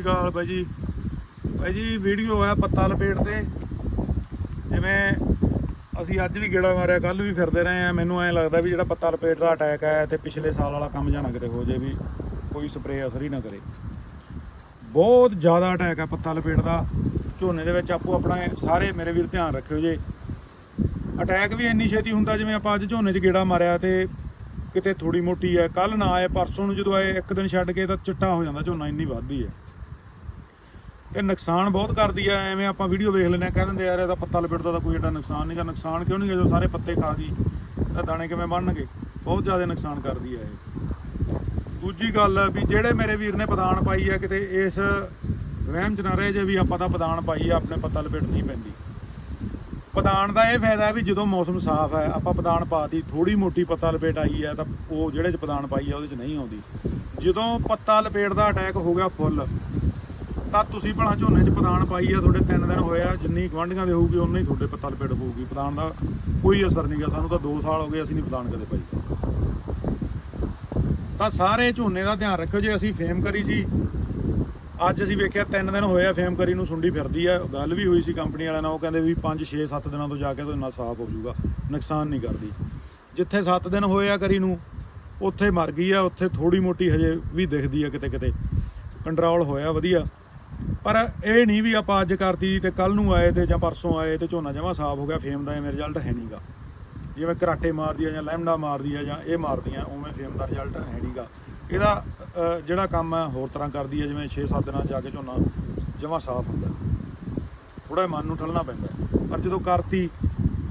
ਸ਼੍ਰੀ ਅਕਾਲ ਬਾਈ ਜੀ। ਬਾਈ ਜੀ, ਵੀਡੀਓ ਆ ਪੱਤਾ ਲਪੇਟ ਤੇ। ਜਿਵੇਂ ਅਸੀਂ ਅੱਜ ਵੀ ਗੇੜਾ ਮਾਰਿਆ ਕੱਲ ਵੀ ਫਿਰਦੇ ਰਹੇ ਆ ਮੈਨੂੰ ਐਂ ਲੱਗਦਾ ਵੀ ਜਿਹੜਾ ਪੱਤਾ ਲਪੇਟ ਦਾ ਅਟੈਕ ਆਇਆ ਤੇ ਪਿਛਲੇ ਸਾਲ ਵਾਲਾ ਕੰਮ ਜਾਣਾ ਕਿਤੇ ਹੋ ਜੇ ਵੀ ਕੋਈ ਸਪਰੇਅ ਅਸਰ ਹੀ ਨਾ ਕਰੇ। ਬਹੁਤ ਜ਼ਿਆਦਾ ਅਟੈਕ ਆ ਪੱਤਾ ਲਪੇਟ ਦਾ। ਝੋਨੇ ਦੇ ਵਿੱਚ ਆਪੋ ਆਪਣਾ ਸਾਰੇ ਮੇਰੇ ਵੀਰ ਧਿਆਨ ਰੱਖਿਓ ਜੇ। ਅਟੈਕ ਵੀ ਇੰਨੀ ਛੇਤੀ ਹੁੰਦਾ ਜਿਵੇਂ ਆਪਾਂ ਅੱਜ ਝੋਨੇ 'ਚ ਗੇੜਾ ਮਾਰਿਆ ਤੇ ਕਿਤੇ ਥੋੜੀ ਮੋਟੀ ਹੈ। ਕੱਲ ਨਾ ਆਏ, ਪਰਸੋਂ ਨੂੰ ਜਦੋਂ ਆਏ, ਇੱਕ ਦਿਨ ਛੱਡ ਕੇ ਤਾਂ ਚਿੱਟਾ ਹੋ ਜਾਂਦਾ, ਝੋਨਾ ਇੰਨੀ ਵੱਧਦੀ ਹੈ। ਇਹ ਨੁਕਸਾਨ ਬਹੁਤ ਕਰਦੀ ਹੈ ਐਵੇਂ ਆਪਾਂ ਵੀਡੀਓ ਵੇਖ ਲੈਂਦੇ ਆ, ਕਹਿ ਦਿੰਦੇ ਯਾਰ ਇਹਦਾ ਪੱਤਾ ਲਪੇਟਦਾ ਤਾਂ ਕੋਈ ਏਡਾ ਨੁਕਸਾਨ ਨਹੀਂ ਨਹੀਂਗਾ ਨੁਕਸਾਨ ਕਿਉਂ ਨਹੀਂ ਜਦੋਂ ਸਾਰੇ ਪੱਤੇ ਖਾ ਗਈ, ਤਾਂ ਦਾਣੇ ਕਿਵੇਂ ਬਣਨਗੇ? ਬਹੁਤ ਜ਼ਿਆਦਾ ਨੁਕਸਾਨ ਕਰਦੀ ਹੈ ਇਹ। ਦੂਜੀ ਗੱਲ ਵੀ ਜਿਹੜੇ ਮੇਰੇ ਵੀਰ ਨੇ ਪਦਾਨ ਪਾਈ ਹੈ ਕਿਤੇ ਇਸ ਵਹਿਮ ਚ ਨਾ ਰਹੇ ਜੇ ਵੀ ਆਪਾਂ ਤਾਂ ਪਦਾਨ ਪਾਈ ਆ, ਆਪਣੇ ਪੱਤਾ ਲਪੇਟ ਨਹੀਂ ਪੈਂਦੀ। ਪਦਾਨ ਦਾ ਇਹ ਫਾਇਦਾ ਵੀ ਜਦੋਂ ਮੌਸਮ ਸਾਫ਼ ਹੈ ਆਪਾਂ ਪਦਾਨ ਪਾਤੀ ਥੋੜੀ ਮੋਟੀ ਪੱਤਾ ਲਪੇਟ ਆਈ ਹੈ ਤਾਂ ਉਹ ਜਿਹੜੇ ਚ ਪਦਾਨ ਪਾਈ ਹੈ ਉਹਦੇ ਚ ਨਹੀਂ ਆਉਂਦੀ। ਜਦੋਂ ਪੱਤਾ ਲਪੇਟ ਦਾ ਅਟੈਕ ਹੋ ਗਿਆ ਫੁੱਲ ਤਾਂ ਤੁਸੀਂ ਭਲਾ ਝੋਨੇ ਚ ਪਤਾਣ ਪਾਈ ਆ, ਤੁਹਾਡੇ 3 ਦਿਨ ਹੋਇਆ ਜਿੰਨੀ ਗਵਾਂਢੀਆਂ ਦੇ ਹੋਊਗੀ ਉਨਾ ਹੀ ਤੁਹਾਡੇ ਪੱਤਾ ਲਪੇਟ ਹੋਊਗੀ। ਪਤਾਣ ਦਾ ਕੋਈ ਅਸਰ ਨਹੀਂ ਨਹੀਂਗਾ ਸਾਨੂੰ ਤਾਂ 2 ਸਾਲ ਹੋ ਗਏ ਅਸੀਂ ਨਹੀਂ ਪਦਾਨ ਕਦੇ ਪਾਈ। ਤਾਂ ਸਾਰੇ ਝੋਨੇ ਦਾ ਧਿਆਨ ਰੱਖਿਓ, ਜੇ ਅਸੀਂ ਫੇਮ ਕਰੀ ਸੀ, ਅੱਜ ਅਸੀਂ ਵੇਖਿਆ 3 ਦਿਨ ਹੋਇਆ ਫੇਮ ਕਰੀ ਨੂੰ ਸੁੰਡੀ ਫਿਰਦੀ ਆ। ਗੱਲ ਵੀ ਹੋਈ ਸੀ ਕੰਪਨੀ ਵਾਲਿਆਂ ਨਾਲ, ਉਹ ਕਹਿੰਦੇ ਵੀ 5 6 7 ਦਿਨਾਂ ਤੋਂ ਜਾ ਕੇ ਤਾਂ ਇੰਨਾ ਸਾਫ਼ ਹੋ ਜਾਊਗਾ, ਨੁਕਸਾਨ ਨਹੀਂ ਕਰਦੀ। ਜਿੱਥੇ 7 ਦਿਨ ਹੋਏ ਆ ਕਰੀ ਨੂੰ, ਉੱਥੇ ਮਰ ਗਈ ਆ, ਉੱਥੇ ਥੋੜੀ ਮੋਟੀ ਹਜੇ ਵੀ ਦਿਖਦੀ ਆ ਕਿਤੇ ਕਿਤੇ ਕੰਟਰੋਲ ਹੋਇਆ ਵਧੀਆ। ਪਰ ਇਹ ਨਹੀਂ ਵੀ ਆਪਾਂ ਅੱਜ ਕਰਤੀ ਤੇ ਕੱਲ ਨੂੰ ਆਏ ਤੇ ਜਾਂ ਪਰਸੋਂ ਆਏ ਤੇ ਝੋਨਾ ਜਮਾ ਸਾਫ਼ ਹੋ ਗਿਆ, ਫੇਮ ਦਾ ਐਵੇਂ ਰਿਜ਼ਲਟ ਹੈ ਨਹੀਂਗਾ ਜਿਵੇਂ ਕਰਾਟੇ ਮਾਰਦੀ ਆ ਜਾਂ ਲੈਮਡਾ ਮਾਰਦੀ ਆ ਜਾਂ ਇਹ ਮਾਰਦੀਆਂ, ਉਵੇਂ ਫੇਮ ਦਾ ਰਿਜ਼ਲਟ ਹੈ ਨਹੀਂਗਾ ਇਹਦਾ ਜਿਹੜਾ ਕੰਮ ਹੈ ਹੋਰ ਤਰ੍ਹਾਂ ਕਰਦੀ ਹੈ ਜਿਵੇਂ 6-7 ਦਿਨਾਂ 'ਚ ਜਾ ਕੇ ਝੋਨਾ ਜਮਾ ਸਾਫ਼ ਹੁੰਦਾ। ਥੋੜਾ ਮਨ ਨੂੰ ਠੱਲਣਾ ਪੈਂਦਾ। ਪਰ ਜਦੋਂ ਕਰਤੀ,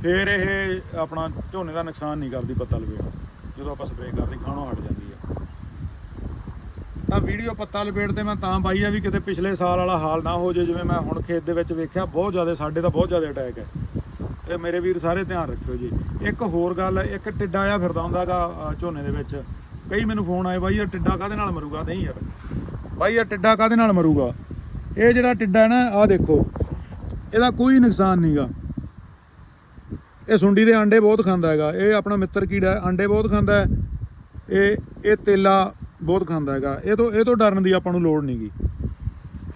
ਫੇਰ ਇਹ ਆਪਣਾ ਝੋਨੇ ਦਾ ਨੁਕਸਾਨ ਨਹੀਂ ਕਰਦੀ ਪੱਤਾ ਲਪੇਟ ਜਦੋਂ ਆਪਾਂ ਸਪਰੇਅ ਕਰਦੇ ਖਾਣੋਂ ਹਟ ਜਾਂਦੀ। ਤਾਂ ਵੀਡੀਓ ਪੱਤਾ ਲਪੇਟ ਤੇ ਮੈਂ ਤਾਂ ਪਾਈ ਆ ਵੀ ਕਿਤੇ ਪਿਛਲੇ ਸਾਲ ਵਾਲਾ ਹਾਲ ਨਾ ਹੋ ਜੇ, ਜਿਵੇਂ ਮੈਂ ਹੁਣ ਖੇਤ ਦੇ ਵਿੱਚ ਵੇਖਿਆ, ਬਹੁਤ ਜ਼ਿਆਦਾ, ਸਾਡੇ ਤਾਂ ਬਹੁਤ ਜ਼ਿਆਦਾ ਅਟੈਕ ਹੈ। ਤੇ ਮੇਰੇ ਵੀਰ ਸਾਰੇ ਧਿਆਨ ਰੱਖਿਓ ਜੀ। ਇੱਕ ਹੋਰ ਗੱਲ, ਇੱਕ ਟਿੱਡਾ ਆ ਫਿਰਦਾ ਹੁੰਦਾਗਾ ਝੋਨੇ ਦੇ ਵਿੱਚ। ਕਈ ਮੈਨੂੰ ਫੋਨ ਆਏ, ਬਾਈ, ਇਹ ਟਿੱਡਾ ਕਾਹਦੇ ਨਾਲ ਮਰੂਗਾ? ਨਹੀਂ ਯਾਰ। ਬਾਈ, ਇਹ ਟਿੱਡਾ ਕਾਹਦੇ ਨਾਲ ਮਰੂਗਾ? ਇਹ ਜਿਹੜਾ ਟਿੱਡਾ ਨਾ, ਆਹ ਦੇਖੋ, ਇਹਦਾ ਕੋਈ ਨੁਕਸਾਨ ਨਹੀਂਗਾ ਇਹ ਸੁੰਡੀ ਦੇ ਆਂਡੇ ਬਹੁਤ ਖਾਂਦਾ ਹੈਗਾ। ਇਹ ਆਪਣਾ ਮਿੱਤਰ ਕੀੜਾ, ਆਂਡੇ ਬਹੁਤ ਖਾਂਦਾ ਹੈ। ਇਹ ਇਹ ਤੇਲਾ ਬਹੁਤ ਖਾਂਦਾ ਹੈਗਾ। ਇਹ ਤੋਂ ਇਹ ਤੋਂ ਡਰਨ ਦੀ ਆਪਾਂ ਨੂੰ ਲੋੜ ਨਹੀਂਗੀ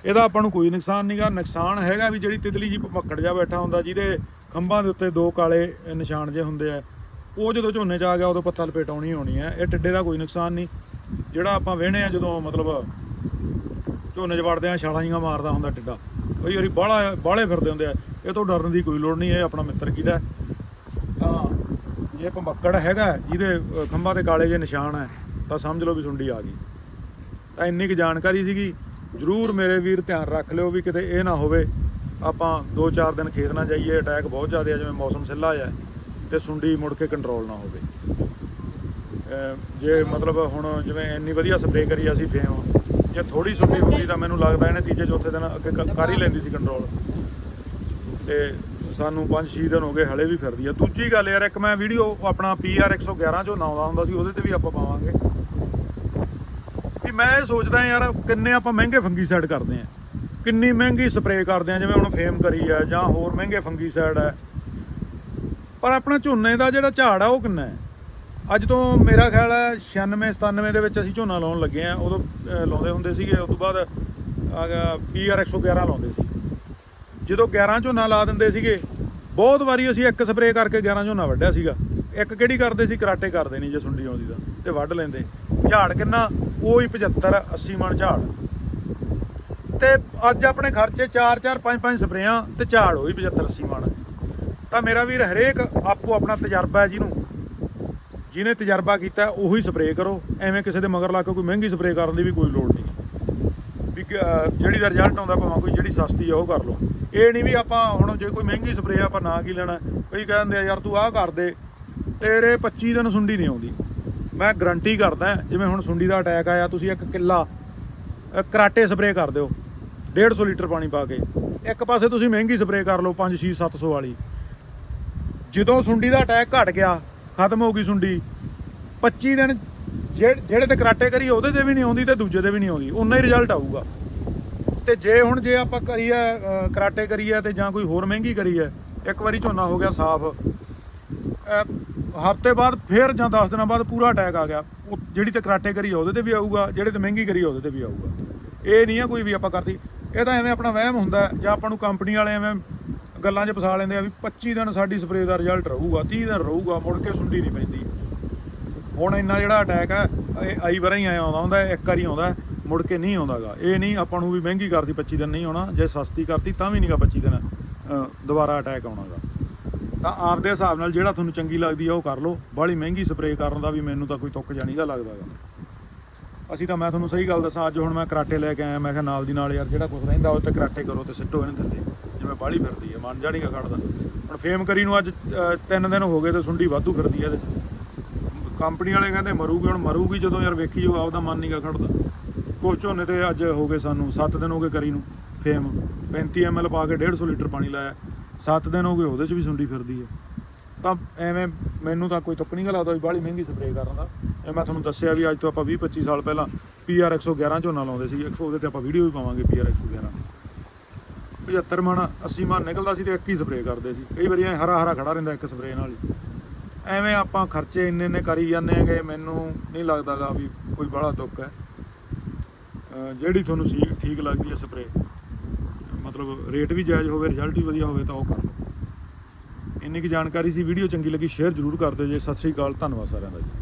ਇਹਦਾ ਆਪਾਂ ਨੂੰ ਕੋਈ ਨੁਕਸਾਨ ਨਹੀਂਗਾ ਨੁਕਸਾਨ ਹੈਗਾ ਵੀ ਜਿਹੜੀ ਤਿਤਲੀ ਜੀ ਪਕੜ ਜਾ ਬੈਠਾ ਹੁੰਦਾ, ਜਿਹਦੇ ਖੰਭਾਂ ਦੇ ਉੱਤੇ ਦੋ ਕਾਲੇ ਨਿਸ਼ਾਨ ਜੇ ਹੁੰਦੇ ਆ, ਉਹ ਜਦੋਂ ਝੋਨੇ 'ਚ ਆ ਗਿਆ, ਉਦੋਂ ਪੱਥਰ ਲਪੇਟ ਆਉਣੀ ਹੋਣੀ ਹੈ ਇਹ ਟਿੱਡੇ ਦਾ ਕੋਈ ਨੁਕਸਾਨ ਨਹੀਂ ਜਿਹੜਾ ਆਪਾਂ ਵੇਹਣੇ ਆ, ਜਦੋਂ ਮਤਲਬ ਝੋਨੇ 'ਚ ਵੜਦੇ ਆ ਛਾਲਾਂ ਜੀਆਂ ਮਾਰਦਾ ਹੁੰਦਾ ਟਿੱਡਾ। ਕਈ ਵਾਰੀ ਬਾਹਲਾ ਬਾਹਲੇ ਫਿਰਦੇ ਹੁੰਦੇ ਆ। ਇਹ ਤੋਂ ਡਰਨ ਦੀ ਕੋਈ ਲੋੜ ਨਹੀਂ ਇਹ ਆਪਣਾ ਮਿੱਤਰ ਕਿਹਦਾ ਤਾਂ ਇਹ ਪੰਬੱਕੜ ਹੈਗਾ, ਜਿਹਦੇ ਖੰਭਾਂ ਤੇ ਕਾਲੇ ਜਿਹੇ ਨਿਸ਼ਾਨ ਹੈ ਤਾਂ ਸਮਝ ਲਓ ਵੀ ਸੁੰਡੀ ਆ ਗਈ। ਤਾਂ ਇੰਨੀ ਕੁ ਜਾਣਕਾਰੀ ਸੀਗੀ, ਜਰੂਰ ਮੇਰੇ ਵੀਰ ਧਿਆਨ ਰੱਖ ਲਿਓ ਵੀ ਕਿਤੇ ਇਹ ਨਾ ਹੋਵੇ, ਆਪਾਂ 2-4 ਦਿਨ ਖੇਤ ਨਾ ਜਾਈਏ ਅਟੈਕ ਬਹੁਤ ਜ਼ਿਆਦਾ ਆ, ਜਿਵੇਂ ਮੌਸਮ ਸਿੱਲਾ ਹੈ ਤੇ ਸੁੰਡੀ ਮੁੜ ਕੇ ਕੰਟਰੋਲ ਨਾ ਹੋਵੇ। ਜੇ ਮਤਲਬ ਹੁਣ ਜਿਵੇਂ ਇੰਨੀ ਵਧੀਆ ਸਪਰੇਅ ਕਰੀ ਅਸੀਂ ਫੇਮ, ਜੇ ਥੋੜੀ ਸੁੰਡੀ ਹੁੰਦੀ ਤਾਂ ਮੈਨੂੰ ਲੱਗਦਾ ਇਹਨੇ ਤੀਜੇ, ਚੌਥੇ ਦਿਨ ਅੱਗੇ ਕਰ ਹੀ ਲੈਂਦੀ ਸੀ ਕੰਟਰੋਲ ਤੇ ਸਾਨੂੰ 5-6 ਦਿਨ ਹੋ ਗਏ, ਹਲੇ ਵੀ ਫਿਰਦੀ ਆ। ਦੂਜੀ ਗੱਲ ਯਾਰ, ਇੱਕ ਮੈਂ ਵੀਡੀਓ ਆਪਣਾ PR 111 ਚੋਂ ਨਾਉਂਦਾ ਹੁੰਦਾ ਸੀ, ਉਹਦੇ ਤੇ ਵੀ ਆਪਾਂ ਪਾਵਾਂਗੇ। ਵੀ ਮੈਂ ਇਹ ਸੋਚਦਾ ਯਾਰ ਕਿੰਨੇ ਆਪਾਂ ਮਹਿੰਗੇ ਫੰਗੀਸਾਈਡ ਕਰਦੇ ਆ ਕਿੰਨੀ ਮਹਿੰਗੀ ਸਪਰੇਅ ਕਰਦੇ ਆ ਜਿਵੇਂ ਹੁਣ ਫੇਮ ਕਰੀ ਆ ਜਾਂ ਹੋਰ ਮਹਿੰਗੇ ਫੰਗੀਸਾਈਡ ਆ। ਪਰ ਆਪਣਾ ਝੋਨੇ ਦਾ ਜਿਹੜਾ ਝਾੜ ਆ, ਉਹ ਕਿੰਨਾ ਹੈ? ਅੱਜ ਤੋਂ ਮੇਰਾ ਖਿਆਲ ਹੈ 96 97 ਦੇ ਵਿੱਚ ਅਸੀਂ ਝੋਨਾ ਲਾਉਣ ਲੱਗੇ ਆ ਉਦੋਂ ਲਾਉਂਦੇ ਹੁੰਦੇ ਸੀਗੇ ਉਸ ਤੋਂ ਬਾਅਦ ਪੀਆਰ 111 ਲਾਉਂਦੇ ਸੀ। ਜਦੋਂ 11 ਝੋਨਾ ਲਾ ਦਿੰਦੇ ਸੀਗੇ, ਬਹੁਤ ਵਾਰੀ ਅਸੀਂ ਇੱਕ ਸਪਰੇਅ ਕਰਕੇ 11 ਝੋਨਾ ਵੱਢਿਆ ਸੀਗਾ। ਇੱਕ ਕਿਹੜੀ ਕਰਦੇ ਸੀ? ਕਰਾਟੇ ਕਰਦੇ ਨਹੀਂ ਜੇ ਸੁੰਡੀ ਆਉਂਦੀ ਤਾਂ, ਤੇ ਵੱਢ ਲੈਂਦੇ। ਝਾੜ ਕਿੰਨਾ ਉਹੀ ਹੀ 75 80 ਮਣ ਝਾੜ। ਤੇ ਅੱਜ ਆਪਣੇ ਖਰਚੇ 4 4 5 5 ਸਪਰੇਆਂ ਤੇ ਝਾੜ ਹੋਈ 75 80 ਮਣ। ਤਾਂ ਮੇਰਾ ਵੀਰ ਹਰੇਕ ਆਪੋ ਆਪਣਾ ਤਜਰਬਾ ਹੈ ਜਿਹਨੂੰ, ਜਿਹਨੇ ਤਜਰਬਾ ਕੀਤਾ ਉਹੀ ਸਪਰੇਅ ਕਰੋ। ਐਵੇਂ ਕਿਸੇ ਦੇ ਮਗਰ ਲਾ ਕੇ ਕੋਈ ਮਹਿੰਗੀ ਸਪਰੇਅ ਕਰਨ ਦੀ ਵੀ ਕੋਈ ਲੋੜ ਨਹੀਂ। ਵੀ ਜਿਹੜੀ ਦਾ ਰਿਜ਼ਲਟ ਆਉਂਦਾ ਭਾਵੇਂ ਕੋਈ ਜਿਹੜੀ ਸਸਤੀ ਆ ਉਹ ਕਰ ਲਓ। ਇਹ ਨਹੀਂ ਵੀ ਆਪਾਂ ਹੁਣ ਜੇ ਕੋਈ ਮਹਿੰਗੀ ਸਪਰੇਅ ਆਪਾਂ ਨਾ ਕੀ ਲੈਣਾ। ਕਈ ਕਹਿੰਦੇ ਆ, ਯਾਰ ਤੂੰ ਆਹ ਕਰ ਦੇ। ਤੇਰੇ 25 ਦਿਨ ਸੁੰਡੀ ਨਹੀਂ ਆਉਂਦੀ। ਮੈਂ ਗਰੰਟੀ ਕਰਦਾ, ਜਿਵੇਂ ਹੁਣ ਸੁੰਡੀ ਦਾ ਅਟੈਕ ਆਇਆ, ਤੁਸੀਂ ਇੱਕ ਕਿੱਲਾ ਕਰਾਟੇ ਸਪਰੇਅ ਕਰ ਦਿਓ 150 ਲੀਟਰ ਪਾਣੀ ਪਾ ਕੇ। ਇੱਕ ਪਾਸੇ ਤੁਸੀਂ ਮਹਿੰਗੀ ਸਪਰੇਅ ਕਰ ਲਓ 5 6 700 ਵਾਲੀ। ਜਦੋਂ ਸੁੰਡੀ ਦਾ ਅਟੈਕ ਘਟ ਗਿਆ, ਖਤਮ ਹੋ ਗਈ ਸੁੰਡੀ 25 ਦਿਨ ਜਿਹੜੇ ਜਿਹੜੇ ਤੇ ਕਰਾਟੇ ਕਰੀ, ਉਹਦੇ ਤੇ ਵੀ ਨਹੀਂ ਆਉਂਦੀ ਤੇ ਦੂਜੇ ਤੇ ਵੀ ਨਹੀਂ ਆਉਂਦੀ ਉਨਾ ਹੀ ਰਿਜ਼ਲਟ ਆਊਗਾ। ਤੇ ਜੇ ਹੁਣ ਜੇ ਆਪਾਂ ਕਰੀਏ ਕਰਾਟੇ ਕਰੀਏ ਤੇ ਜਾਂ ਕੋਈ ਹੋਰ ਮਹਿੰਗੀ ਕਰੀਏ, ਇੱਕ ਵਾਰੀ ਝੋਨਾ ਹੋ ਗਿਆ ਸਾਫ਼। ਹਫ਼ਤੇ ਬਾਅਦ ਫਿਰ ਜਾਂ 10 ਦਿਨਾਂ ਬਾਅਦ ਪੂਰਾ ਅਟੈਕ ਆ ਗਿਆ। ਉਹ ਜਿਹੜੀ ਤੇ ਕਰਾਟੇ ਕਰੀ ਉਹਦੇ ਤੇ ਵੀ ਆਊਗਾ, ਜਿਹੜੇ ਤੇ ਮਹਿੰਗੀ ਕਰੀ ਉਹਦੇ ਤੇ ਵੀ ਆਊਗਾ। ਇਹ ਨਹੀਂ ਆ ਕੋਈ ਵੀ ਆਪਾਂ ਕਰਦੀ। ਇਹ ਤਾਂ ਐਵੇਂ ਆਪਣਾ ਵਹਿਮ ਹੁੰਦਾ ਜਾਂ ਆਪਾਂ ਨੂੰ ਕੰਪਨੀ ਵਾਲੇ ਐਵੇਂ ਗੱਲਾਂ 'ਚ ਫਸਾ ਲੈਂਦੇ ਆ ਵੀ 25 ਦਿਨ ਸਾਡੀ ਸਪਰੇਅ ਦਾ ਰਿਜ਼ਲਟ ਰਹੂਗਾ 30 ਦਿਨ ਰਹੂਗਾ, ਮੁੜ ਕੇ ਸੁੰਡੀ ਨਹੀਂ ਪੈਂਦੀ। ਹੁਣ ਇੰਨਾ ਜਿਹੜਾ ਅਟੈਕ ਹੈ, ਇਹ ਆਈ ਵਾਰ ਹੀ ਆਇਆ ਆਉਂਦਾ ਹੁੰਦਾ, ਇੱਕ ਵਾਰੀ ਆਉਂਦਾ, ਮੁੜ ਕੇ ਨਹੀਂ ਆਉਂਦਾਗਾ। ਇਹ ਨਹੀਂ ਆਪਾਂ ਨੂੰ ਵੀ ਮਹਿੰਗੀ ਕਰਦੀ 25 ਦਿਨ ਨਹੀਂ ਆਉਣਾ, ਜੇ ਸਸਤੀ ਕਰਤੀ ਤਾਂ ਵੀ ਨਹੀਂਗਾ 25 ਦਿਨ ਦੁਬਾਰਾ ਅਟੈਕ ਆਉਣਾਗਾ। ਤਾਂ ਆਪਦੇ ਹਿਸਾਬ ਨਾਲ ਜਿਹੜਾ ਤੁਹਾਨੂੰ ਚੰਗੀ ਲੱਗਦੀ ਆ ਉਹ ਕਰ ਲਓ। ਬਾਹਲੀ ਮਹਿੰਗੀ ਸਪਰੇਅ ਕਰਨ ਦਾ ਵੀ ਮੈਨੂੰ ਤਾਂ ਕੋਈ ਤੁੱਕ ਜਾਣੀਗਾ ਲੱਗਦਾਗਾ ਅਸੀਂ ਤਾਂ ਮੈਂ ਤੁਹਾਨੂੰ ਸਹੀ ਗੱਲ ਦੱਸਾਂ ਅੱਜ ਹੁਣ ਮੈਂ ਕਰਾਟੇ ਲੈ ਕੇ ਆਇਆ ਮੈਂ ਕਿਹਾ ਨਾਲ ਦੀ ਨਾਲ ਯਾਰ ਜਿਹੜਾ ਕੁਝ ਰਹਿੰਦਾ ਉਹ ਤੇ ਕਰਾਟੇ ਕਰੋ ਤੇ ਸਿੱਟੋ ਇਹਨੂੰ ਥੱਲੇ ਜਿਵੇਂ ਬਾਹਲੀ ਫਿਰਦੀ ਹੈ ਮਨ ਜਾਣੀਗਾ ਖੜਦਾ। ਹੁਣ ਫੇਮ ਕਰੀ ਨੂੰ ਅੱਜ ਅ, ਤਿੰਨ ਦਿਨ ਹੋ ਗਏ ਤੇ ਸੁੰਡੀ ਵਾਧੂ ਫਿਰਦੀ ਹੈ ਇਹਦੇ ਕੰਪਨੀ ਵਾਲੇ ਕਹਿੰਦੇ ਮਰੂਗੀ ਹੁਣ ਮਰੂਗੀ ਜਦੋਂ ਯਾਰ ਵੇਖੀ ਜੋ ਆਪਦਾ ਮਨ ਨਹੀਂਗਾ ਖੜਦਾ। ਕੁਛ ਝੋਨੇ ਤੇ ਅੱਜ ਹੋ ਗਏ ਸਾਨੂੰ 7 ਦਿਨ ਹੋ ਗਏ ਕਰੀ ਨੂੰ ਫੇਮ 35 ml ਪਾ ਕੇ 150 ਲੀਟਰ ਪਾਣੀ ਲਾਇਆ। 7 ਦਿਨ ਹੋ ਗਏ ਉਹਦੇ 'ਚ ਵੀ ਸੁੰਡੀ ਫਿਰਦੀ ਹੈ ਤਾਂ ਐਵੇਂ ਮੈਨੂੰ ਤਾਂ ਕੋਈ ਤੁੱਕ ਨਹੀਂ ਲੱਗਦਾ ਵੀ ਬਾਹਲੀ ਮਹਿੰਗੀ ਸਪਰੇਅ ਕਰਨ ਦਾ। ਇਹ ਮੈਂ ਤੁਹਾਨੂੰ ਦੱਸਿਆ ਵੀ ਅੱਜ ਤੋਂ ਆਪਾਂ 20 25 ਸਾਲ ਪਹਿਲਾਂ PR 111 ਝੋਨਾ ਲਾਉਂਦੇ ਸੀ 100 ਉਹਦੇ ਤੇ ਆਪਾਂ ਵੀਡੀਓ ਵੀ ਪਾਵਾਂਗੇ PR 111 75 ਮਣ 80 ਮਣ ਨਿਕਲਦਾ ਸੀ ਤੇ ਇੱਕ ਹੀ ਸਪਰੇਅ ਕਰਦੇ ਸੀ। ਕਈ ਵਾਰੀ ਐ ਹਰਾ ਹਰਾ ਖੜਾ ਰਹਿੰਦਾ ਇੱਕ ਸਪਰੇਅ ਨਾਲ ਹੀ। ਐਵੇਂ ਆਪਾਂ ਖਰਚੇ ਇੰਨੇ ਇੰਨੇ ਕਰੀ ਜਾਂਦੇ ਹੈਗੇ, ਮੈਨੂੰ ਨਹੀਂ ਲੱਗਦਾਗਾ ਵੀ ਕੋਈ ਬੜਾ ਦੁੱਖ ਹੈ। ਜਿਹੜੀ ਤੁਹਾਨੂੰ ਸੀ ਠੀਕ ਲੱਗਦੀ ਹੈ ਸਪਰੇਅ ਮਤਲਬ ਰੇਟ ਵੀ ਜਾਇਜ਼ ਹੋਵੇ ਰਿਜ਼ਲਟ ਵੀ ਵਧੀਆ ਹੋਵੇ ਤਾਂ ਉਹ ਕਰ ਲਓ। ਇੰਨੀ ਕੁ ਜਾਣਕਾਰੀ ਸੀ ਵੀਡੀਓ ਚੰਗੀ ਲੱਗੀ ਸ਼ੇਅਰ ਜ਼ਰੂਰ ਕਰ ਦਿਓ ਜੀ। ਸਤਿ ਸ੍ਰੀ ਅਕਾਲ, ਧੰਨਵਾਦ ਸਾਰਿਆਂ ਦਾ ਜੀ।